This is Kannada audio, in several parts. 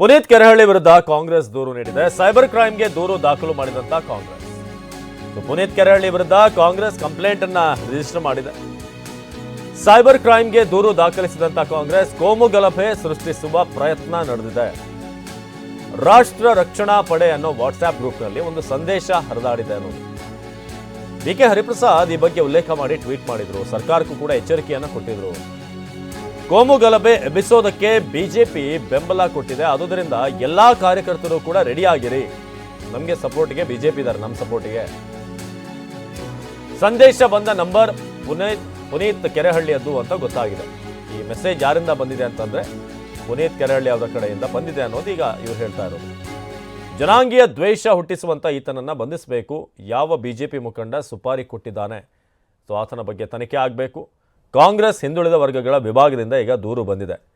ಪುನೀತ್ ಕೆರೆಹಳ್ಳಿ ವಿರುದ್ಧ ಕಾಂಗ್ರೆಸ್ ದೂರು ನೀಡಿದೆ. ಸೈಬರ್ ಕ್ರೈಮ್ಗೆ ದೂರು ದಾಖಲು ಮಾಡಿದಂತ ಕಾಂಗ್ರೆಸ್. ಪುನೀತ್ ಕೆರೆಹಳ್ಳಿ ವಿರುದ್ಧ ಕಾಂಗ್ರೆಸ್ ಕಂಪ್ಲೇಂಟ್ ಅನ್ನ ರಿಜಿಸ್ಟರ್ ಮಾಡಿದೆ. ಸೈಬರ್ ಕ್ರೈಮ್ಗೆ ದೂರು ದಾಖಲಿಸಿದಂತ ಕಾಂಗ್ರೆಸ್ ಕೋಮು ಗಲಭೆ ಸೃಷ್ಟಿಸುವ ಪ್ರಯತ್ನ ನಡೆದಿದೆ. ರಾಷ್ಟ್ರ ರಕ್ಷಣಾ ಪಡೆ ಅನ್ನೋ ವಾಟ್ಸ್ಆಪ್ ಗ್ರೂಪ್ನಲ್ಲಿ ಒಂದು ಸಂದೇಶ ಹರಿದಾಡಿದೆ ಅನ್ನೋದು. ಡಿ ಹರಿಪ್ರಸಾದ್ ಈ ಬಗ್ಗೆ ಉಲ್ಲೇಖ ಮಾಡಿ ಟ್ವೀಟ್ ಮಾಡಿದ್ರು. ಸರ್ಕಾರಕ್ಕೂ ಕೂಡ ಎಚ್ಚರಿಕೆಯನ್ನು ಕೊಟ್ಟಿದ್ರು. ಕೋಮು ಗಲಭೆ ಎಬ್ಬಿಸೋದಕ್ಕೆ ಬಿಜೆಪಿ ಬೆಂಬಲ ಕೊಟ್ಟಿದೆ. ಆದುದರಿಂದ ಎಲ್ಲಾ ಕಾರ್ಯಕರ್ತರು ಕೂಡ ರೆಡಿ ಆಗಿರಿ. ನಮಗೆ ಸಪೋರ್ಟ್ಗೆ ಬಿಜೆಪಿ ಇದ್ದಾರೆ ನಮ್ಮ ಸಪೋರ್ಟಿಗೆ ಸಂದೇಶ ಬಂದ ನಂಬರ್ ಪುನೀತ್ ಪುನೀತ್ ಕೆರೆಹಳ್ಳಿಯದ್ದು ಅಂತ ಗೊತ್ತಾಗಿದೆ. ಈ ಮೆಸೇಜ್ ಯಾರಿಂದ ಬಂದಿದೆ ಅಂತಂದ್ರೆ ಪುನೀತ್ ಕೆರೆಹಳ್ಳಿ ಅವರ ಕಡೆಯಿಂದ ಬಂದಿದೆ ಅನ್ನೋದು ಈಗ ಇವ್ರು ಹೇಳ್ತಾ ಇರೋದು. ಜನಾಂಗೀಯ ದ್ವೇಷ ಹುಟ್ಟಿಸುವಂತ ಈತನನ್ನ ಬಂಧಿಸಬೇಕು. ಯಾವ ಬಿಜೆಪಿ ಮುಖಂಡ ಸುಪಾರಿ ಕೊಟ್ಟಿದ್ದಾನೆ. ಸೊ ಆತನ ಬಗ್ಗೆ ತನಿಖೆ ಆಗಬೇಕು. ಕಾಂಗ್ರೆಸ್ ಹಿಂದುಳಿದ ವರ್ಗಗಳ ವಿಭಾಗದಿಂದ ಈಗ ದೂರು ಬಂದಿದೆ.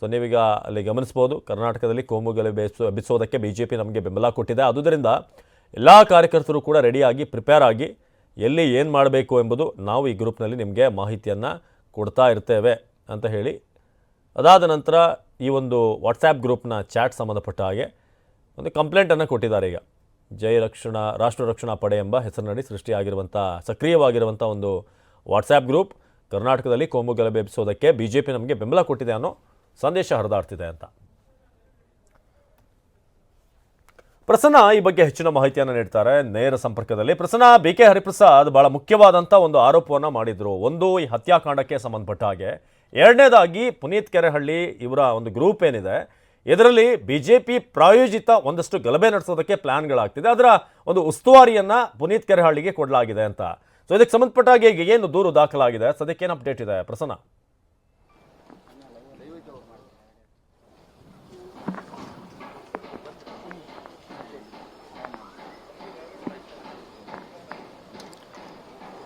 ಸೊ, ನೀವೀಗ ಅಲ್ಲಿ ಗಮನಿಸ್ಬೋದು, ಕರ್ನಾಟಕದಲ್ಲಿ ಕೋಮು ಗಲಭೆ ಎಬ್ಬಿಸೋ- ಎಬ್ಬಿಸೋದಕ್ಕೆ ಬಿ ಜೆ ಪಿ ನಮಗೆ ಬೆಂಬಲ ಕೊಟ್ಟಿದೆ. ಆದುದರಿಂದ ಎಲ್ಲ ಕಾರ್ಯಕರ್ತರು ಕೂಡ ರೆಡಿಯಾಗಿ, ಪ್ರಿಪೇರ್ ಆಗಿ ಎಲ್ಲಿ ಏನು ಮಾಡಬೇಕು ಎಂಬುದು ನಾವು ಈ ಗ್ರೂಪ್ನಲ್ಲಿ ನಿಮಗೆ ಮಾಹಿತಿಯನ್ನು ಕೊಡ್ತಾ ಇರ್ತೇವೆ ಅಂತ ಹೇಳಿ. ಅದಾದ ನಂತರ ಈ ಒಂದು ವಾಟ್ಸ್ಯಾಪ್ ಗ್ರೂಪ್ನ ಚಾಟ್ ಸಂಬಂಧಪಟ್ಟ ಹಾಗೆ ಒಂದು ಕಂಪ್ಲೇಂಟನ್ನು ಕೊಟ್ಟಿದ್ದಾರೆ ಈಗ. ಜೈ ರಕ್ಷಣಾ, ರಾಷ್ಟ್ರ ರಕ್ಷಣಾ ಪಡೆ ಎಂಬ ಹೆಸರಿನಡಿ ಸೃಷ್ಟಿಯಾಗಿರುವಂಥ ಸಕ್ರಿಯವಾಗಿರುವಂಥ ಒಂದು ವಾಟ್ಸ್ಯಾಪ್ ಗ್ರೂಪ್. ಕರ್ನಾಟಕದಲ್ಲಿ ಕೋಮು ಗಲಭೆ ಎಬ್ಬಿಸೋದಕ್ಕೆ ಬಿ ಜೆ ಪಿ ನಮಗೆ ಬೆಂಬಲ ಕೊಟ್ಟಿದೆ ಅನ್ನೋ ಸಂದೇಶ ಹರಿದಾಡ್ತಿದೆ ಅಂತ. ಪ್ರಸನ್ನ ಈ ಬಗ್ಗೆ ಹೆಚ್ಚಿನ ಮಾಹಿತಿಯನ್ನು ನೀಡ್ತಾರೆ. ನೇರ ಸಂಪರ್ಕದಲ್ಲಿ ಪ್ರಸನ್ನ ಬಿ ಕೆ ಹರಿಪ್ರಸಾದ್ ಬಹಳ ಮುಖ್ಯವಾದಂಥ ಒಂದು ಆರೋಪವನ್ನು ಮಾಡಿದರು. ಒಂದು, ಈ ಹತ್ಯಾಕಾಂಡಕ್ಕೆ ಸಂಬಂಧಪಟ್ಟ ಹಾಗೆ. ಎರಡನೇದಾಗಿ, ಪುನೀತ್ ಕೆರೆಹಳ್ಳಿ ಇವರ ಒಂದು ಗ್ರೂಪ್ ಏನಿದೆ, ಇದರಲ್ಲಿ ಬಿ ಜೆ ಪಿ ಪ್ರಾಯೋಜಿತ ಒಂದಷ್ಟು ಗಲಭೆ ನಡೆಸೋದಕ್ಕೆ ಪ್ಲ್ಯಾನ್ಗಳಾಗ್ತಿದೆ ಅದರ ಒಂದು ಉಸ್ತುವಾರಿಯನ್ನು ಪುನೀತ್ ಕೆರೆಹಳ್ಳಿಗೆ ಕೊಡಲಾಗಿದೆ ಅಂತ. ಸೊ ಇದಕ್ಕೆ ಸಂಬಂಧಪಟ್ಟ ಹಾಗೆ ಈಗ ಏನು ದೂರು ದಾಖಲಾಗಿದೆ? ಸದ್ಯಕ್ಕೆ ಏನು ಅಪ್ಡೇಟ್ ಇದೆ? ಪ್ರಸನ್ನ.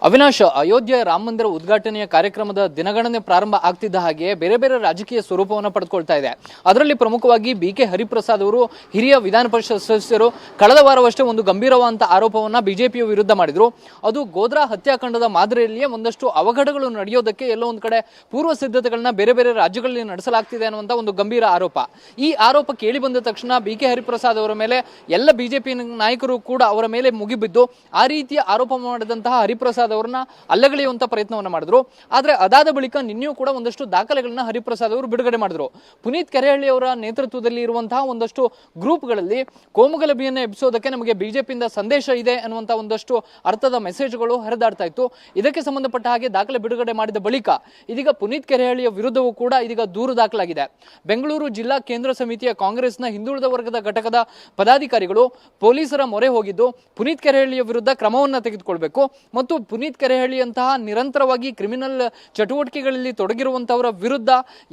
ಅವಿನಾಶ್, ಅಯೋಧ್ಯೆ ರಾಮ ಮಂದಿರ ಉದ್ಘಾಟನೆಯ ಕಾರ್ಯಕ್ರಮದ ದಿನಗಣನೆ ಪ್ರಾರಂಭ ಆಗ್ತಿದ್ದ ಹಾಗೆ ಬೇರೆ ಬೇರೆ ರಾಜಕೀಯ ಸ್ವರೂಪವನ್ನು ಪಡೆದುಕೊಳ್ತಾ ಇದೆ. ಅದರಲ್ಲಿ ಪ್ರಮುಖವಾಗಿ ಬಿ ಕೆ ಹರಿಪ್ರಸಾದ್ ಅವರು, ಹಿರಿಯ ವಿಧಾನ ಪರಿಷತ್ ಸದಸ್ಯರು, ಕಳೆದ ವಾರವಷ್ಟೇ ಒಂದು ಗಂಭೀರವಾದಂಥ ಆರೋಪವನ್ನು ಬಿಜೆಪಿಯ ವಿರುದ್ಧ ಮಾಡಿದರು. ಅದು ಗೋದ್ರಾ ಹತ್ಯಾಕಾಂಡದ ಮಾದರಿಯಲ್ಲಿಯೇ ಒಂದಷ್ಟು ಅವಘಡಗಳು ನಡೆಯೋದಕ್ಕೆ ಎಲ್ಲೋ ಒಂದು ಕಡೆ ಪೂರ್ವ ಸಿದ್ಧತೆಗಳನ್ನ ಬೇರೆ ಬೇರೆ ರಾಜ್ಯಗಳಲ್ಲಿ ನಡೆಸಲಾಗ್ತಿದೆ ಅನ್ನುವಂಥ ಒಂದು ಗಂಭೀರ ಆರೋಪ. ಈ ಆರೋಪ ಕೇಳಿ ಬಂದ ತಕ್ಷಣ ಬಿ ಕೆ ಹರಿಪ್ರಸಾದ್ ಅವರ ಮೇಲೆ ಎಲ್ಲ ಬಿಜೆಪಿ ನಾಯಕರು ಕೂಡ ಅವರ ಮೇಲೆ ಮುಗಿಬಿದ್ದು, ಆ ರೀತಿಯ ಆರೋಪ ಮಾಡಿದಂತಹ ಹರಿಪ್ರಸಾದ್ ಅವರನ್ನ ಅಲ್ಲಗಳೆಯುವಂತ ಪ್ರಯತ್ನವನ್ನ ಮಾಡಿದ್ರು. ಆದ್ರೆ ಅದಾದ ಬಳಿಕ ನಿನ್ನೆಯೂ ಕೂಡ ಒಂದಷ್ಟು ದಾಖಲೆಗಳನ್ನ ಹರಿಪ್ರಸಾದ್ ಅವರು ಬಿಡುಗಡೆ ಮಾಡಿದ್ರು. ಪುನೀತ್ ಕೆರೆಹಳ್ಳಿ ಅವರ ನೇತೃತ್ವದಲ್ಲಿ ಇರುವಂತಹ ಒಂದಷ್ಟು ಗ್ರೂಪ್ಗಳಲ್ಲಿ ಕೋಮುಗಲಭೆಯನ್ನು ಎಬ್ಬಿಸೋದಕ್ಕೆ ನಮಗೆ ಬಿಜೆಪಿಯಿಂದ ಸಂದೇಶ ಇದೆ ಅನ್ನುವಂತ ಒಂದಷ್ಟು ಅರ್ಥದ ಮೆಸೇಜ್ಗಳು ಹರಿದಾಡ್ತಾ ಇತ್ತು. ಇದಕ್ಕೆ ಸಂಬಂಧಪಟ್ಟ ಹಾಗೆ ದಾಖಲೆ ಬಿಡುಗಡೆ ಮಾಡಿದ ಬಳಿಕ ಇದೀಗ ಪುನೀತ್ ಕೆರೆಹಳ್ಳಿಯ ವಿರುದ್ಧವೂ ಕೂಡ ಇದೀಗ ದೂರು ದಾಖಲಾಗಿದೆ. ಬೆಂಗಳೂರು ಜಿಲ್ಲಾ ಕೇಂದ್ರ ಸಮಿತಿಯ ಕಾಂಗ್ರೆಸ್ನ ಹಿಂದುಳಿದ ವರ್ಗದ ಘಟಕದ ಪದಾಧಿಕಾರಿಗಳು ಪೊಲೀಸರ ಮೊರೆ ಹೋಗಿದ್ದು ಪುನೀತ್ ಕೆರೆಹಳ್ಳಿಯ ವಿರುದ್ಧ ಕ್ರಮವನ್ನು ತೆಗೆದುಕೊಳ್ಬೇಕು ಮತ್ತು ಪುನೀತ್ ಕೆರೆಹಳ್ಳಿಯಂತಹ ನಿರಂತರವಾಗಿ ಕ್ರಿಮಿನಲ್ ಚಟುವಟಿಕೆಗಳಲ್ಲಿ ತೊಡಗಿರುವಂತವರ ವಿರುದ್ಧ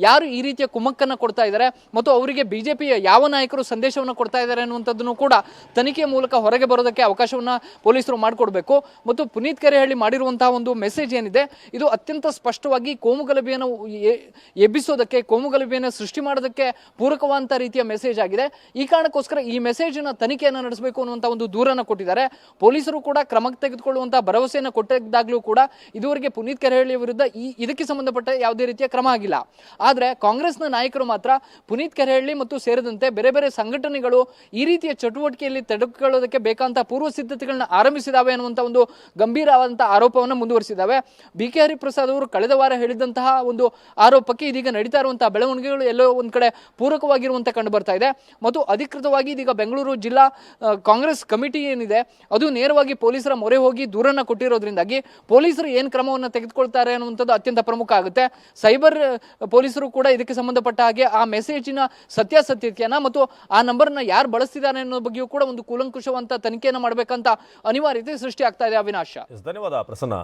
ಯಾರು ಈ ರೀತಿಯ ಕುಮ್ಮಕ್ಕನ್ನು ಕೊಡ್ತಾ ಇದ್ದಾರೆ ಮತ್ತು ಅವರಿಗೆ ಬಿಜೆಪಿಯ ಯಾವ ನಾಯಕರು ಸಂದೇಶವನ್ನು ಕೊಡ್ತಾ ಇದ್ದಾರೆ ಅನ್ನುವಂಥದ್ದನ್ನು ಕೂಡ ತನಿಖೆಯ ಮೂಲಕ ಹೊರಗೆ ಬರೋದಕ್ಕೆ ಅವಕಾಶವನ್ನು ಪೊಲೀಸರು ಮಾಡಿಕೊಡ್ಬೇಕು. ಮತ್ತು ಪುನೀತ್ ಕೆರೆಹಳ್ಳಿ ಮಾಡಿರುವಂತಹ ಒಂದು ಮೆಸೇಜ್ ಏನಿದೆ, ಇದು ಅತ್ಯಂತ ಸ್ಪಷ್ಟವಾಗಿ ಕೋಮುಗಲಭೆಯನ್ನು ಎಬ್ಬಿಸೋದಕ್ಕೆ ಕೋಮುಗಲಭೆಯನ್ನು ಸೃಷ್ಟಿ ಮಾಡೋದಕ್ಕೆ ಪೂರಕವಾದಂಥ ರೀತಿಯ ಮೆಸೇಜ್ ಆಗಿದೆ. ಈ ಕಾರಣಕ್ಕೋಸ್ಕರ ಈ ಮೆಸೇಜಿನ ತನಿಖೆಯನ್ನು ನಡೆಸಬೇಕು ಅನ್ನುವಂಥ ಒಂದು ದೂರನ್ನು ಕೊಟ್ಟಿದ್ದಾರೆ. ಪೊಲೀಸರು ಕೂಡ ಕ್ರಮಕ್ಕೆ ತೆಗೆದುಕೊಳ್ಳುವಂಥ ಭರವಸೆಯನ್ನು ಕೊಟ್ಟಿದ್ದಾಗಲೂ ಕೂಡ ಇದುವರೆಗೆ ಪುನೀತ್ ಕೆರೆಹಳ್ಳಿ ವಿರುದ್ಧ ಈ ಇದಕ್ಕೆ ಸಂಬಂಧಪಟ್ಟ ಯಾವುದೇ ರೀತಿಯ ಕ್ರಮ ಆಗಿಲ್ಲ. ಆದರೆ ಕಾಂಗ್ರೆಸ್ನ ನಾಯಕರು ಮಾತ್ರ ಪುನೀತ್ ಕೆರೆಹಳ್ಳಿ ಮತ್ತು ಸೇರಿದಂತೆ ಬೇರೆ ಬೇರೆ ಸಂಘಟನೆಗಳು ಈ ರೀತಿಯ ಚಟುವಟಿಕೆಯಲ್ಲಿ ತೆಗೆದುಕೊಳ್ಳೋದಕ್ಕೆ ಬೇಕಾದಂಥ ಪೂರ್ವ ಸಿದ್ಧತೆಗಳನ್ನ ಆರಂಭಿಸಿದಾವೆ ಅನ್ನುವಂಥ ಒಂದು ಗಂಭೀರವಾದಂಥ ಆರೋಪವನ್ನು ಮುಂದುವರಿಸಿದ್ದಾವೆ ಬಿ ಕೆ ಹರಿಪ್ರಸಾದ್ ಅವರು ಕಳೆದ ವಾರ ಹೇಳಿದಂತಹ ಒಂದು ಆರೋಪಕ್ಕೆ ಇದೀಗ ನಡೀತಾ ಇರುವಂತಹ ಬೆಳವಣಿಗೆಗಳು ಎಲ್ಲೋ ಒಂದು ಕಡೆ ಪೂರಕವಾಗಿರುವಂತ ಕಂಡು ಬರ್ತಾ ಇದೆ. ಮತ್ತು ಅಧಿಕೃತವಾಗಿ ಇದೀಗ ಬೆಂಗಳೂರು ಜಿಲ್ಲಾ ಕಾಂಗ್ರೆಸ್ ಕಮಿಟಿ ಏನಿದೆ, ಅದು ನೇರವಾಗಿ ಪೊಲೀಸರ ಮೊರೆ ಹೋಗಿ ದೂರನ್ನ ಕೊಟ್ಟಿರೋದ್ರಿಂದಾಗಿ ಪೊಲೀಸರು ಏನು ಕ್ರಮವನ್ನು ತೆಗೆದುಕೊಳ್ತಾರೆ ಅನ್ನುವಂಥದ್ದು ಅತ್ಯಂತ ಪ್ರಮುಖ ಆಗುತ್ತೆ. ಸೈಬರ್ ಪೊಲೀಸರು ಕೂಡ ಇದಕ್ಕೆ ಸಂಬಂಧಪಟ್ಟ ಹಾಗೆ ಆ ಮೆಸೇಜಿನ ಸತ್ಯಾಸತ್ಯತೆಯನ್ನ ಮತ್ತು ಆ ನಂಬರ್ನ ಯಾರು ಬಳಸ್ತಿದ್ದಾರೆ ಅನ್ನೋ ಬಗ್ಗೆಯೂ ಕೂಡ ಒಂದು ಕೂಲಂಕುಷವಂತ ತನಿಖೆಯನ್ನು ಮಾಡಬೇಕಂತ ಅನಿವಾರ್ಯತೆ ಸೃಷ್ಟಿ ಆಗ್ತಾ ಇದೆ ಅವಿನಾಶ. ಧನ್ಯವಾದ, ಪ್ರಸನ್ನ.